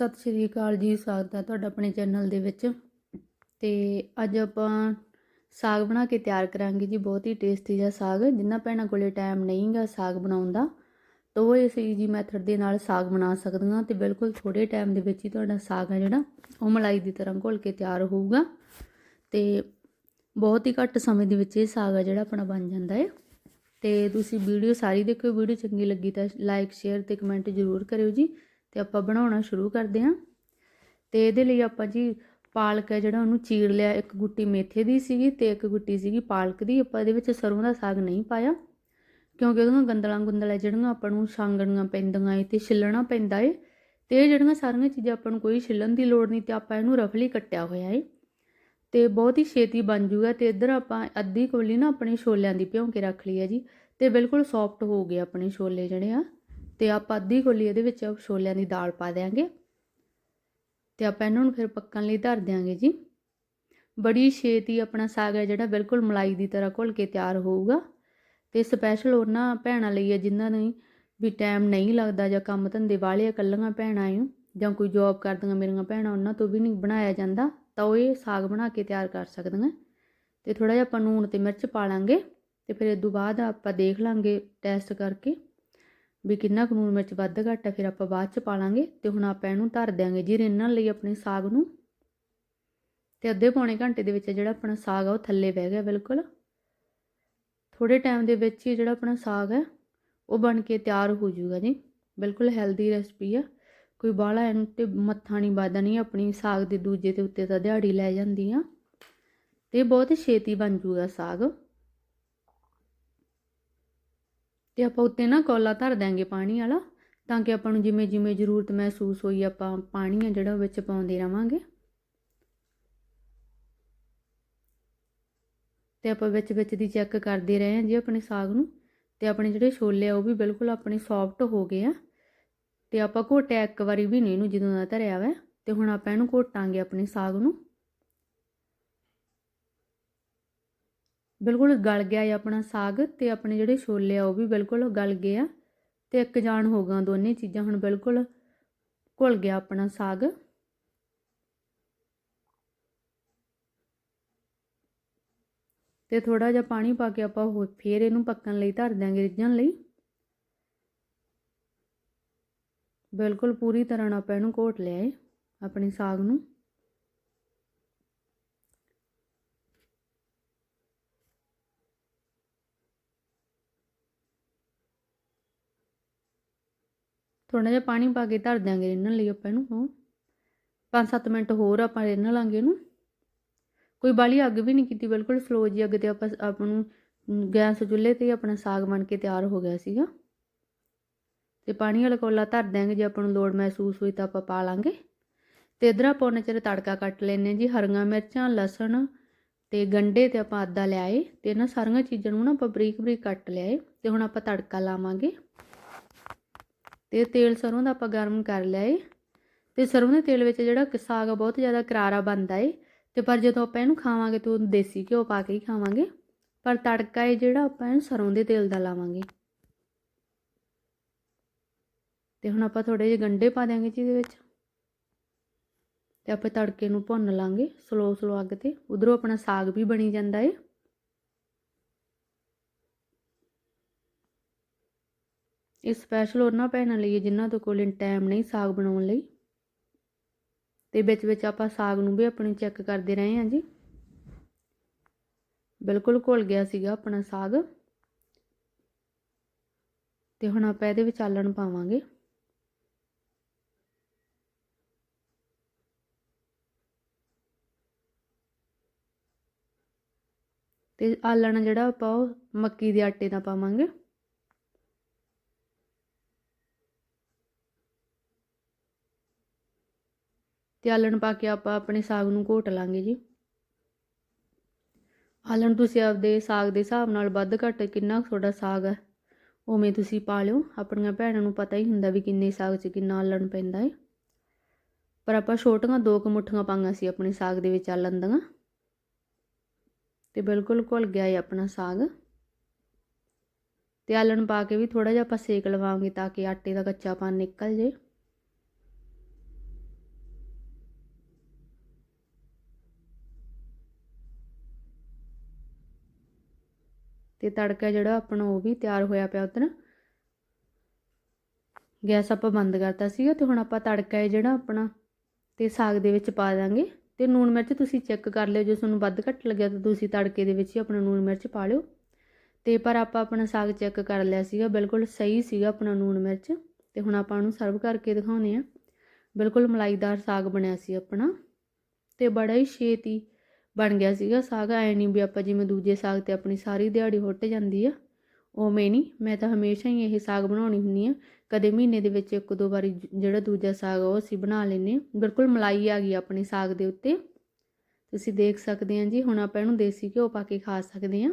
ਸਤਿ ਸ਼੍ਰੀ ਅਕਾਲ ਜੀ, ਸਵਾਗਤ ਹੈ ਤੁਹਾਡਾ ਆਪਣੇ ਚੈਨਲ ਦੇ ਵਿੱਚ। ਤੇ ਅੱਜ ਆਪਾਂ ਸਾਗ ਬਣਾ ਕੇ ਤਿਆਰ ਕਰਾਂਗੇ ਜੀ, ਬਹੁਤ ਹੀ ਟੇਸਟੀ ਜਿਹਾ ਸਾਗ, ਜਿੰਨਾ ਭੈਣਾਂ ਕੋਲੇ ਟਾਈਮ ਨਹੀਂਗਾ ਸਾਗ ਬਣਾਉਣ ਦਾ। ਤਾਂ ਉਹ ਇਸ ਈਜੀ ਮੈਥਡ ਦੇ ਨਾਲ ਸਾਗ ਬਣਾ ਸਕਦੀਆਂ ਤੇ ਬਿਲਕੁਲ ਥੋੜੇ ਟਾਈਮ ਦੇ ਵਿੱਚ ਹੀ ਤੁਹਾਡਾ ਸਾਗ ਹੈ ਜਿਹੜਾ, ਉਹ ਮਲਾਈ ਦੀ ਤਰ੍ਹਾਂ ਘੋਲ ਕੇ ਤਿਆਰ ਹੋਊਗਾ। ਤੇ ਬਹੁਤ ਹੀ ਘੱਟ ਸਮੇਂ ਦੇ ਵਿੱਚ ਇਹ ਸਾਗ ਹੈ ਜਿਹੜਾ ਆਪਣਾ ਬਣ ਜਾਂਦਾ ਹੈ ਤੇ ਤੁਸੀਂ ਵੀਡੀਓ ਸਾਰੀ ਦੇਖਿਓ, ਵੀਡੀਓ ਚੰਗੀ ਲੱਗੀ ਤਾਂ ਲਾਈਕ ਸ਼ੇਅਰ ਤੇ ਕਮੈਂਟ ਜ਼ਰੂਰ ਕਰਿਓ ਜੀ। ਤੇ ਆਪਾਂ ਬਣਾਉਣਾ ਸ਼ੁਰੂ ਕਰਦੇ ਹਾਂ। ਤੇ ਇਹਦੇ ਲਈ ਆਪਾਂ ਜੀ ਪਾਲਕ ਹੈ ਜਿਹੜਾ ਉਹਨੂੰ ਚੀਰ ਲਿਆ, ਇੱਕ ਗੁੱਟੀ ਮੇਥੇ ਦੀ ਸੀਗੀ ਤੇ ਇੱਕ ਗੁੱਟੀ ਸੀਗੀ ਪਾਲਕ ਦੀ। ਆਪਾਂ ਇਹਦੇ ਵਿੱਚ ਸਰੋਂ ਦਾ ਸਾਗ ਨਹੀਂ ਪਾਇਆ, ਕਿਉਂਕਿ ਉਹਦੀਆਂ ਗੰਦਲਾਂ ਗੁੰਦਲਾਂ ਜਿਹੜੀਆਂ ਆਪਾਂ ਨੂੰ ਛਾਂਗਣੀਆਂ ਪੈਂਦੀਆਂ ਏ ਤੇ ਛਿੱਲਣਾ ਪੈਂਦਾ ਏ ਤੇ ਇਹ ਜਿਹੜੀਆਂ ਸਾਰੀਆਂ ਚੀਜ਼ਾਂ ਆਪਾਂ ਨੂੰ ਕੋਈ ਛਿੱਲਣ ਦੀ ਲੋੜ ਨਹੀਂ ਤੇ ਆਪਾਂ ਇਹਨੂੰ ਰਫਲੀ ਕੱਟਿਆ ਹੋਇਆ ਏ। ਤੇ ਬਹੁਤ ਹੀ ਛੇਤੀ ਬਣ ਜੂਗਾ ਤੇ ਇੱਧਰ ਆਪਾਂ ਅੱਧੀ ਕੋਲੀ ਨਾ ਆਪਣੇ ਛੋਲਿਆਂ ਦੀ ਭਿਉਂ ਕੇ ਰੱਖ ਲਈ ਹੈ ਜੀ ਤੇ ਬਿਲਕੁਲ ਸੌਫਟ ਹੋ ਗਏ ਆਪਣੇ ਛੋਲੇ ਜਿਹੜੇ ਆ। ਤੇ ਆਪਾਂ ਅੱਧੀ ਕੋਲੀ ਇਹਦੇ ਵਿੱਚ ਛੋਲਿਆਂ ਦੀ ਦਾਲ ਪਾ ਦੇਾਂਗੇ ਤੇ ਆਪਾਂ ਇਹਨਾਂ ਨੂੰ ਫਿਰ ਪੱਕਣ ਲਈ ਧਰ ਦਿਆਂਗੇ ਜੀ। ਬੜੀ ਛੇਤੀ ਆਪਣਾ ਸਾਗ ਹੈ ਜਿਹੜਾ ਬਿਲਕੁਲ ਮਲਾਈ ਦੀ ਤਰ੍ਹਾਂ ਘੁਲ ਕੇ ਤਿਆਰ ਹੋਊਗਾ। ਤੇ ਸਪੈਸ਼ਲ ਉਹਨਾਂ ਭੈਣਾਂ ਲਈ ਹੈ ਜਿਨ੍ਹਾਂ ਨੂੰ ਵੀ ਟਾਈਮ ਨਹੀਂ ਲੱਗਦਾ ਜਾਂ ਕੰਮ ਧੰਦੇ ਵਾਲੀਆਂ ਕੱਲੀਆਂ ਭੈਣਾਂ ਆਇਓ ਜਾਂ ਕੋਈ ਜੌਬ ਕਰਦੀਆਂ ਮੇਰੀਆਂ ਭੈਣਾਂ, ਉਹਨਾਂ ਤੋਂ ਵੀ ਨਹੀਂ ਬਣਾਇਆ ਜਾਂਦਾ। ਤਾਂ ਉਹ ਇਹ ਸਾਗ ਬਣਾ ਕੇ ਤਿਆਰ ਕਰ ਸਕਦੀਆਂ। ਤੇ ਥੋੜਾ ਜਿਹਾ ਆਪਾਂ ਨੂਣ ਤੇ ਮਿਰਚ ਪਾ ਲਾਂਗੇ। ਤੇ ਫਿਰ ਇਸ ਤੋਂ ਬਾਅਦ ਆਪਾਂ ਦੇਖ ਲਾਂਗੇ ਟੈਸਟ ਕਰਕੇ। ਵੀ ਕਿੰਨਾ ਕੁ ਲੂਣ ਮਿਰਚ ਵੱਧ ਘੱਟ ਹੈ ਫਿਰ ਆਪਾਂ ਬਾਅਦ ਚ ਪਾ ਲਾਂਗੇ ਤੇ ਹੁਣ ਆਪਾਂ ਇਹਨੂੰ ਧਰ ਦਿਆਂਗੇ ਜੀ ਰਿੰਨਣ ਲਈ ਆਪਣੇ ਸਾਗ ਨੂੰ। ਤੇ ਅੱਧੇ ਪੌਣੇ ਘੰਟੇ ਦੇ ਵਿੱਚ ਜਿਹੜਾ ਆਪਣਾ ਸਾਗ ਆ, ਉਹ ਥੱਲੇ ਬਹਿ ਗਿਆ ਬਿਲਕੁਲ। ਥੋੜੇ ਟਾਈਮ ਦੇ ਵਿੱਚ ਹੀ ਜਿਹੜਾ ਆਪਣਾ ਸਾਗ ਹੈ, ਉਹ ਬਣ ਕੇ ਤਿਆਰ ਹੋ ਜਾਊਗਾ ਜੀ। ਬਿਲਕੁਲ ਹੈਲਦੀ ਰੈਸਪੀ ਆ। ਕੋਈ ਬਾਹਲਾ ਇਹਨੂੰ ਤੇ ਮੱਥਾ ਨਹੀਂ ਵਾਦਾ ਨਹੀਂ ਆਪਣੀ ਸਾਗ ਦੇ ਦੂਜੇ ਤੇ ਉੱਤੇ ਤਾਂ ਦਿਹਾੜੀ ਲੈ ਜਾਂਦੀ ਆ। ਤੇ ਬਹੁਤ ਛੇਤੀ ਬਣ ਜੂਗਾ ਸਾਗ। ਤੇ ਆਪਾਂ ਉੱਤੇ ਨਾ ਕੋਲਾ ਧਰ ਦਾਂਗੇ ਪਾਣੀ ਵਾਲਾ, ਤਾਂ ਕਿ ਆਪਾਂ ਨੂੰ ਜਿਵੇਂ ਜਿਵੇਂ ਜ਼ਰੂਰਤ ਮਹਿਸੂਸ ਹੋਈ ਆਪਾਂ ਪਾਣੀ ਆ ਜਿਹੜਾ ਵਿੱਚ ਪਾਉਂਦੇ ਰਵਾਂਗੇ। ਤੇ ਆਪਾਂ ਵਿੱਚ ਵਿੱਚ ਦੀ ਚੈੱਕ ਕਰਦੇ ਰਹੇ ਹਾਂ ਜੀ ਆਪਣੇ ਸਾਗ ਨੂੰ, ਤੇ ਆਪਣੇ ਜਿਹੜੇ ਛੋਲੇ ਆ ਉਹ ਵੀ ਬਿਲਕੁਲ ਆਪਣੇ ਸੌਫਟ ਹੋ ਗਏ ਆ। ਤੇ ਆਪਾਂ ਘੋਟਿਆ ਇੱਕ ਵਾਰੀ ਵੀ ਨਹੀਂ ਇਹਨੂੰ ਜਦੋਂ ਦਾ ਧਰਿਆ ਵਾ, ਤੇ ਹੁਣ ਆਪਾਂ ਇਹਨੂੰ ਘੋਟਾਂਗੇ ਆਪਣੇ ਸਾਗ ਨੂੰ। ਬਿਲਕੁਲ ਗਲ ਗਿਆ ਹੈ ਆਪਣਾ ਸਾਗ ਤੇ ਆਪਣੇ ਜਿਹੜੇ ਛੋਲੇ ਆ ਉਹ ਵੀ ਬਿਲਕੁਲ ਗਲ ਗਏ ਆ ਤੇ ਇੱਕ ਜਾਨ ਹੋ ਗਾਂ ਦੋਨੇ ਚੀਜ਼ਾਂ ਹੁਣ ਬਿਲਕੁਲ ਘੁਲ ਗਿਆ ਆਪਣਾ ਸਾਗ। ਤੇ ਥੋੜਾ ਜਿਹਾ ਪਾਣੀ ਪਾ ਕੇ ਆਪਾਂ ਫੇਰ ਇਹਨੂੰ ਪੱਕਣ ਲਈ ਧਰ ਦਾਂਗੇ ਰਿੱਝਣ ਲਈ। ਬਿਲਕੁਲ ਪੂਰੀ ਤਰ੍ਹਾਂ ਨਾਲ ਆਪਾਂ ਇਹਨੂੰ ਘੋਟ ਲਿਆ ਏ, ਆਪਣੇ ਸਾਗ ਨੂੰ। ਥੋੜਾ ਜਿਹਾ ਪਾਣੀ ਪਾ ਕੇ ਧਰ ਦਿਆਂਗੇ ਰਿੰਨਣ ਲਈ ਆਪਾਂ ਇਹਨੂੰ 5-7 ਮਿੰਟ ਹੋਰ ਆਪਾਂ ਰਿੰਨ ਲਾਂਗੇ ਇਹਨੂੰ। ਕੋਈ ਬਾਲੀ ਅੱਗ ਵੀ ਨਹੀਂ ਕੀਤੀ, ਬਿਲਕੁਲ ਸਲੋ ਜੀ ਅੱਗ ਤੇ ਆਪਾਂ ਆਪ ਨੂੰ ਗੈਸ ਚੁੱਲ੍ਹੇ ਤੇ ਆਪਣਾ ਸਾਗ ਬਣ ਕੇ ਤਿਆਰ ਹੋ ਗਿਆ ਸੀਗਾ। ਤੇ ਪਾਣੀ ਵਾਲਾ ਕੋਲਾ ਧਰ ਦਿਆਂਗੇ, ਜੇ ਆਪਾਂ ਨੂੰ ਲੋੜ ਮਹਿਸੂਸ ਹੋਈ ਤਾਂ ਆਪਾਂ ਪਾ ਲਾਂਗੇ। ਤੇ ਇਧਰ ਆਪਾਂ ਉਹਨਾਂ ਚਿਰ ਤੜਕਾ ਕੱਟ ਲੈਨੇ ਜੀ, ਹਰੀਆਂ ਮਿਰਚਾਂ, ਲਸਣ ਤੇ ਗੰਡੇ ਤੇ ਆਪਾਂ ਆਦਾ ਲਿਆਏ। ਤੇ ਇਹਨਾਂ ਸਾਰੀਆਂ ਚੀਜ਼ਾਂ ਨੂੰ ਨਾ ਆਪਾਂ ਬਰੀਕ ਬਰੀਕ ਕੱਟ ਲਿਆਏ। ਤੇ ਹੁਣ ਆਪਾਂ ਤੜਕਾ ਲਾਵਾਂਗੇ। ਤੇ ਤੇਲ ਸਰੋਂ ਦਾ ਆਪਾਂ ਗਰਮ ਕਰ ਲਿਆ ਏ। ਤੇ ਸਰੋਂ ਦੇ ਤੇਲ ਵਿੱਚ ਜਿਹੜਾ ਸਾਗ ਆ, ਬਹੁਤ ਜ਼ਿਆਦਾ ਕਰਾਰਾ ਬਣਦਾ ਏ। ਤੇ ਪਰ ਜਦੋਂ ਆਪਾਂ ਇਹਨੂੰ ਖਾਵਾਂਗੇ ਤਾਂ ਦੇਸੀ ਘਿਓ ਪਾ ਕੇ ਹੀ ਖਾਵਾਂਗੇ। ਪਰ ਤੜਕਾ ਏ ਜਿਹੜਾ ਆਪਾਂ ਇਹਨੂੰ ਸਰੋਂ ਦੇ ਤੇਲ ਦਾ ਲਾਵਾਂਗੇ। ਤੇ ਹੁਣ ਆਪਾਂ ਥੋੜੇ ਜਿਹੇ ਗੰਡੇ ਪਾ ਦਿਆਂਗੇ ਜੀ ਇਹਦੇ ਵਿੱਚ। ਤੇ ਆਪਾਂ ਤੜਕੇ ਨੂੰ ਭੁੰਨ ਲਾਂਗੇ ਸਲੋ ਸਲੋ ਅੱਗ ਤੇ। ਉਧਰੋਂ ਆਪਣਾ ਸਾਗ ਵੀ ਬਣੀ ਜਾਂਦਾ ਏ। ਇਹ ਸਪੈਸ਼ਲ ਉਹਨਾਂ ਭੈਣਾਂ ਲਈ, ਜਿਨ੍ਹਾਂ ਤੋਂ ਕੋਲ ਟਾਈਮ ਨਹੀਂ ਸਾਗ ਬਣਾਉਣ ਲਈ। ਤੇ ਵਿੱਚ ਵਿੱਚ ਆਪਾਂ ਸਾਗ ਨੂੰ ਵੀ ਆਪਣੀ ਚੈੱਕ ਕਰਦੇ ਰਹੇ ਹਾਂ ਜੀ। ਬਿਲਕੁਲ ਘੁਲ ਗਿਆ ਸੀਗਾ ਆਪਣਾ ਸਾਗ। ਤੇ ਹੁਣ ਆਪਾਂ ਇਹਦੇ ਵਿੱਚ ਆਲਣ ਪਾਵਾਂਗੇ। ਤੇ ਆਲਣ ਜਿਹੜਾ ਆਪਾਂ ਉਹ ਮੱਕੀ ਦੇ ਆਟੇ ਦਾ ਪਾਵਾਂਗੇ। ਤੇ ਆਲਣ ਪਾ ਕੇ ਆਪਾਂ ਆਪਣੇ ਸਾਗ ਨੂੰ ਘੋਟ ਲਾਂਗੇ ਜੀ। ਆਲਣ ਤੁਸੀਂ ਆਪਦੇ ਸਾਗ ਦੇ ਹਿਸਾਬ ਨਾਲ ਵੱਧ ਘੱਟ ਕਿੰਨਾ ਤੁਹਾਡਾ ਸਾਗ ਹੈ, ਉਵੇਂ ਤੁਸੀਂ ਪਾ ਲਿਓ। ਆਪਣੀਆਂ ਭੈਣਾਂ ਨੂੰ ਪਤਾ ਹੀ ਹੁੰਦਾ ਵੀ ਕਿੰਨੇ ਸਾਗ 'ਚ ਕਿੰਨਾ ਆਲਣ ਪੈਂਦਾ ਹੈ। ਪਰ ਆਪਾਂ ਛੋਟੀਆਂ ਦੋ ਕੁ ਮੁੱਠੀਆਂ ਪਾਈਆਂ ਸੀ ਆਪਣੇ ਸਾਗ ਦੇ ਵਿੱਚ ਆਲਣ ਦੀਆਂ। ਤੇ ਬਿਲਕੁਲ ਘੁਲ ਗਿਆ ਹੈ ਆਪਣਾ ਸਾਗ। ਤੇ ਆਲਣ ਪਾ ਕੇ ਵੀ ਥੋੜਾ ਜਿਹਾ ਆਪਾਂ ਸੇਕ ਲਵਾਂਗੇ ਤਾਂ ਕਿ ਆਟੇ ਦਾ ਕੱਚਾਪਨ ਨਿਕਲ ਜੇ ਤੇ ਤੜਕਾ ਜਿਹੜਾ ਆਪਣਾ ਉਹ ਵੀ ਤਿਆਰ ਹੋਇਆ ਪਿਆ ਉਧਰ। ਗੈਸ ਆਪਾਂ ਬੰਦ ਕਰਤਾ ਸੀਗਾ ਤੇ ਹੁਣ ਆਪਾਂ ਤੜਕਾ ਹੈ ਜਿਹੜਾ ਆਪਣਾ ਤੇ ਸਾਗ ਦੇ ਵਿੱਚ ਪਾ ਦਾਂਗੇ ਤੇ ਨੂਣ ਮਿਰਚ ਤੁਸੀਂ ਚੈੱਕ ਕਰ ਲਿਓ, ਜੇ ਤੁਹਾਨੂੰ ਵੱਧ ਘੱਟ ਲੱਗਿਆ ਤਾਂ ਤੁਸੀਂ ਤੜਕੇ ਦੇ ਵਿੱਚ ਹੀ ਆਪਣਾ ਨੂਣ ਮਿਰਚ ਪਾ ਲਿਓ। ਤੇ ਪਰ ਆਪਾਂ ਆਪਣਾ ਸਾਗ ਚੈੱਕ ਕਰ ਲਿਆ ਸੀਗਾ, ਬਿਲਕੁਲ ਸਹੀ ਸੀਗਾ ਆਪਣਾ ਨੂਣ ਮਿਰਚ। ਤੇ ਹੁਣ ਆਪਾਂ ਉਹਨੂੰ ਸਰਵ ਕਰਕੇ ਦਿਖਾਉਨੇ ਆ ਬਿਲਕੁਲ ਮਲਾਈਦਾਰ ਸਾਗ ਬਣਿਆ ਸੀ ਆਪਣਾ। ਤੇ ਬੜਾ ਹੀ ਛੇਤੀ ਬਣ ਗਿਆ ਸੀਗਾ ਸਾਗ। ਐ ਨਹੀਂ ਵੀ ਆਪਾਂ ਜਿਵੇਂ ਦੂਜੇ ਸਾਗ ਤੇ ਆਪਣੀ ਸਾਰੀ ਦਿਹਾੜੀ ਹੁੱਟ ਜਾਂਦੀ ਆ, ਉਵੇਂ ਨਹੀਂ ਮੈਂ ਤਾਂ ਹਮੇਸ਼ਾ ਹੀ ਇਹ ਸਾਗ ਬਣਾਉਣੀ ਹੁੰਦੀ ਆ। ਕਦੇ ਮਹੀਨੇ ਦੇ ਵਿੱਚ ਇੱਕ ਦੋ ਵਾਰੀ ਜਿਹੜਾ ਦੂਜਾ ਸਾਗ ਉਹ ਅਸੀਂ ਬਣਾ ਲੈਨੇ ਆ ਬਿਲਕੁਲ ਮਲਾਈ ਆ ਗਈ ਆਪਣੀ ਸਾਗ ਦੇ ਉੱਤੇ। ਤੁਸੀਂ ਦੇਖ ਸਕਦੇ ਆ ਜੀ, ਹੁਣ ਆਪਾਂ ਇਹਨੂੰ ਦੇਸੀ ਘਿਓ ਪਾ ਕੇ ਖਾ ਸਕਦੇ ਆ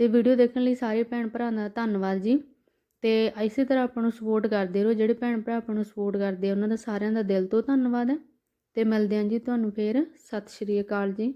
ਤੇ ਵੀਡੀਓ ਦੇਖਣ ਲਈ ਸਾਰੇ ਭੈਣ ਭਰਾ ਦਾ ਧੰਨਵਾਦ ਜੀ। ਤੇ ਇਸੇ ਤਰ੍ਹਾਂ ਆਪਾਂ ਨੂੰ ਸਪੋਰਟ ਕਰਦੇ ਰਹੋ। ਜਿਹੜੇ ਭੈਣ ਭਰਾ ਆਪਾਂ ਨੂੰ ਸਪੋਰਟ ਕਰਦੇ ਆ, ਉਹਨਾਂ ਦਾ ਸਾਰਿਆਂ ਦਾ ਦਿਲ ਤੋਂ ਧੰਨਵਾਦ ਹੈ। ਤੇ ਮਿਲਦੇ ਹਾਂ ਜੀ ਤੁਹਾਨੂੰ ਫੇਰ। ਸਤਿ ਸ਼੍ਰੀ ਅਕਾਲ ਜੀ।